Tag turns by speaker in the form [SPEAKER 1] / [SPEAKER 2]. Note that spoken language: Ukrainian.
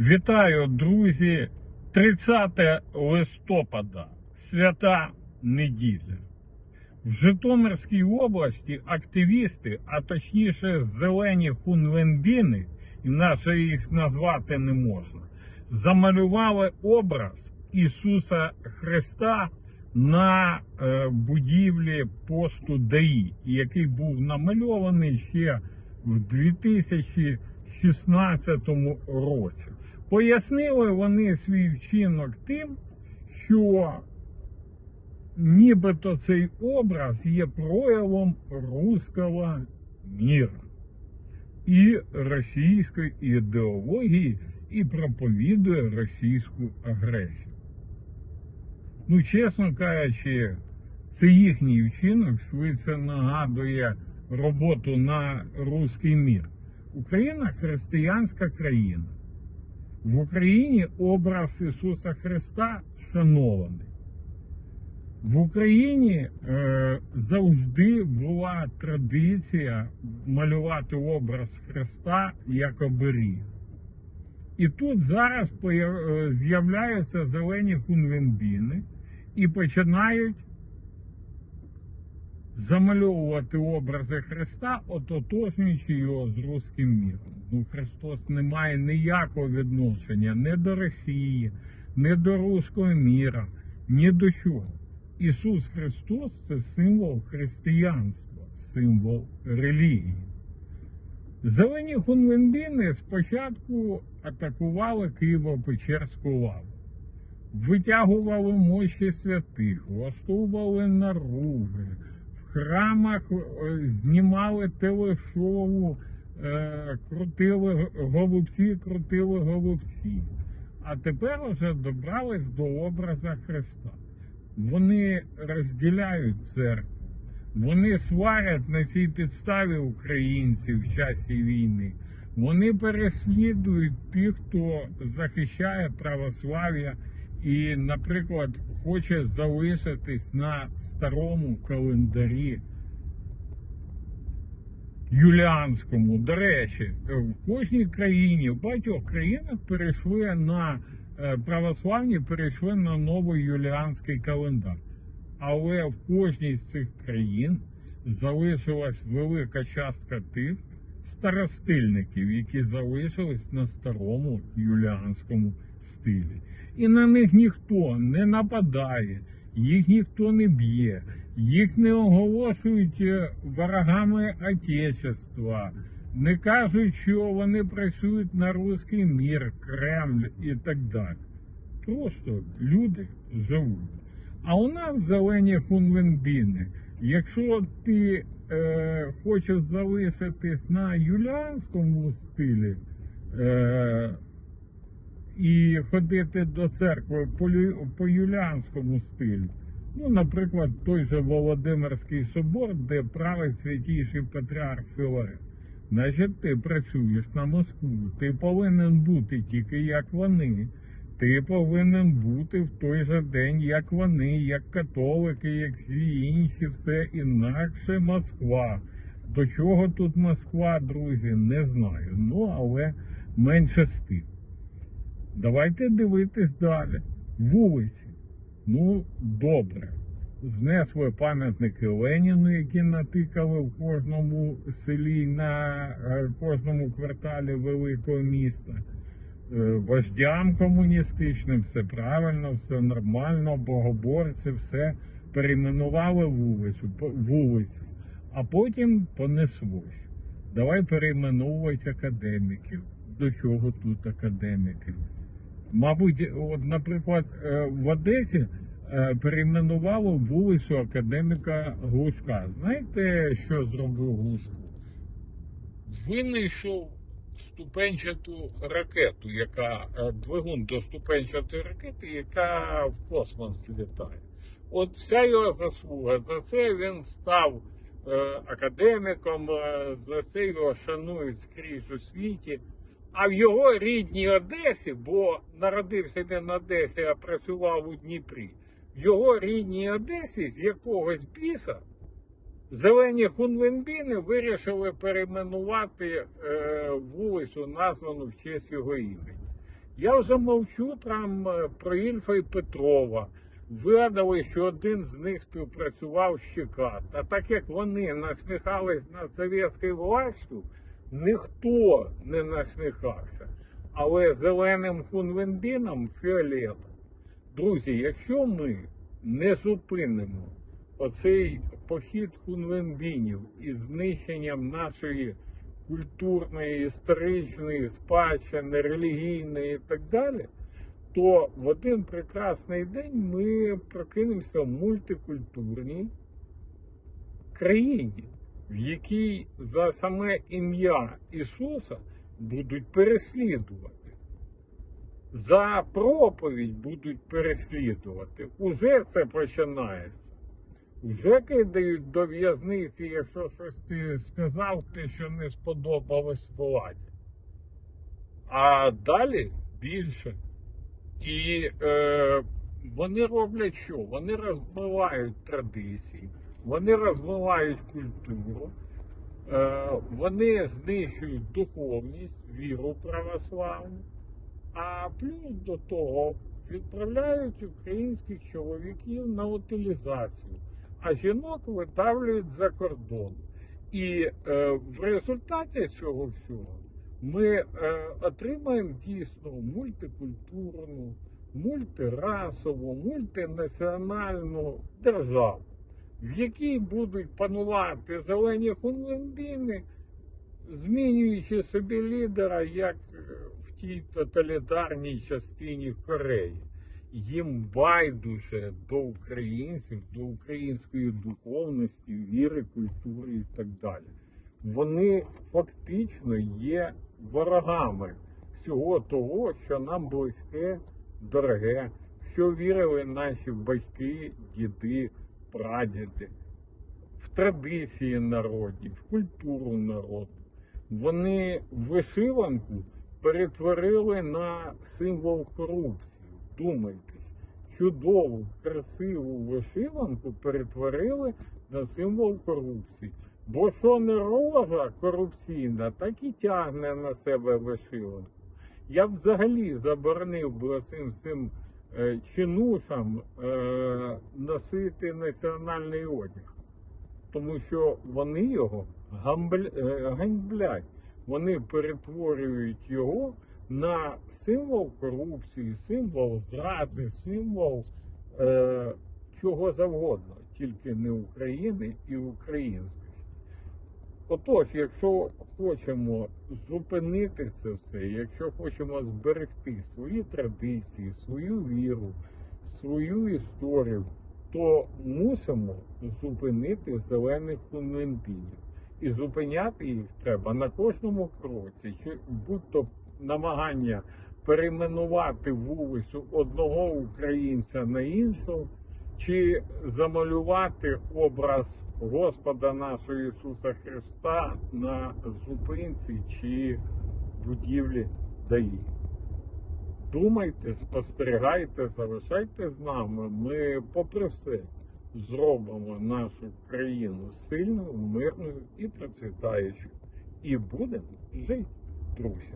[SPEAKER 1] Вітаю, друзі! 30 листопада, свята неділя. В Житомирській області активісти, а точніше зелені хунвенбіни, інакше їх назвати не можна, замалювали образ Ісуса Христа на е, будівлі посту ДАІ, який був намальований ще в 2016 році. Пояснили вони свій вчинок тим, що нібито цей образ є проявом руського міра і російської ідеології і проповідує російську агресію. Ну, чесно кажучи, це їхній вчинок швидше нагадує роботу на руський мір. Україна християнська країна. В Україні образ Ісуса Христа шанований. В Україні е, завжди була традиція малювати образ Христа як оберіг. І тут зараз е, з'являються зелені хунвенбіни і починають замальовувати образи Христа, ототожнюючи його з руським міром. Ну, Христос не має ніякого відношення ні до Росії, ні до руського міра, ні до чого. Ісус Христос це символ християнства, символ релігії. Зелені хунвенбіни спочатку атакували Києво-Печерську лаву, витягували мощі святих, влаштовували наруги, храмах е, знімали телешоу, е, крутили голубці, крутили голубці. А тепер вже добрались до образа Христа. Вони розділяють церкву. Вони сварять на цій підставі українців в часі війни. Вони переслідують тих, хто захищає православ'я і, наприклад, хоче залишитись на старому календарі юліанському. До речі, в кожній країні, в багатьох країнах перейшли на е, православні, перейшли на новий юліанський календар. Але в кожній з цих країн залишилась велика частка тих старостильників, які залишились на старому юліанському стилі. І на них ніхто не нападає, їх ніхто не б'є, їх не оголошують е, ворогами Отечества, не кажуть, що вони працюють на руський мір, Кремль і так далі. Просто люди живуть. А у нас зелені хунвенбіни. Якщо ти е, хочеш залишитись на юліанському стилі е, і ходити до церкви по, по юліанському стилю, ну, наприклад, той же Володимирський собор, де править святійший патріарх Філарет, значить ти працюєш на Москву, ти повинен бути тільки як вони. Ти повинен бути в той же день, як вони, як католики, як всі інші, все інакше Москва. До чого тут Москва, друзі, не знаю. Ну, але менше з тим. Давайте дивитись далі. Вулиці. Ну, добре. Знесли пам'ятники Леніну, які натикали в кожному селі на е, кожному кварталі великого міста вождям комуністичним, все правильно, все нормально, богоборці, все перейменували вулицю, вулицю, а потім понеслось. Давай перейменовувати академіків. До чого тут академіки? Мабуть, от, наприклад, е, в Одесі е, перейменували вулицю академіка Глушка. Знаєте, що зробив Глушко? винайшов ступенчату ракету, яка е, двигун до ступенчатої ракети, яка в космос літає. От вся його заслуга. За це він став е, академіком, е, за це його шанують скрізь у світі. А в його рідній Одесі, бо народився він в Одесі, а працював у Дніпрі, в його рідній Одесі з якогось біса Зелені хунвенбіни вирішили перейменувати е, вулицю, названу в честь його імені. Я вже мовчу там е, про Ільфа і Петрова. Вигадали, що один з них співпрацював з ЧК. Та так як вони насміхались над совєтською властю, ніхто не насміхався. Але зеленим хунвенбіном фіолетом. Друзі, якщо ми не зупинимо оцей похід хунвенбінів із знищенням нашої культурної, історичної спадщини, релігійної і так далі, то в один прекрасний день ми прокинемося в мультикультурній країні, в якій за саме ім'я Ісуса будуть переслідувати. За проповідь будуть переслідувати. Уже це починається. Вже кидають до в'язниці, якщо щось ти сказав, те, що не сподобалось владі. А далі більше. І е, вони роблять що? Вони розбивають традиції, вони розбивають культуру, е, вони знищують духовність, віру православну, а плюс до того відправляють українських чоловіків на утилізацію, а жінок видавлюють за кордон. І е, в результаті цього всього ми е, отримаємо дійсно мультикультурну, мультирасову, мультинаціональну державу, в якій будуть панувати зелені хунвенбіни, змінюючи собі лідера, як е, в тій тоталітарній частині Кореї. Їм байдуже до українців, до української духовності, віри, культури і так далі. Вони фактично є ворогами всього того, що нам близьке, дороге, що вірили наші батьки, діди, прадіди, в традиції народів, в культуру народу. Вони вишиванку перетворили на символ корупції. Вдумайтесь, чудову, красиву вишиванку перетворили на символ корупції. Бо що не рожа корупційна, так і тягне на себе вишиванку. Я взагалі заборонив би цим всім е, чинушам е, носити національний одяг, тому що вони його гамбля, е, ганьблять. Вони перетворюють його на символ корупції, символ зради, символ е, чого завгодно, тільки не України і українськості. Отож, якщо хочемо зупинити це все, якщо хочемо зберегти свої традиції, свою віру, свою історію, то мусимо зупинити зелених хунвенбінів. І зупиняти їх треба на кожному кроці, чи будь-то намагання перейменувати вулицю одного українця на іншого, чи замалювати образ Господа нашого Ісуса Христа на зупинці чи будівлі ДАІ. Думайте, спостерігайте, залишайте з нами. Ми, попри все, зробимо нашу країну сильною, мирною і процвітаючою. І будемо жити, друзі.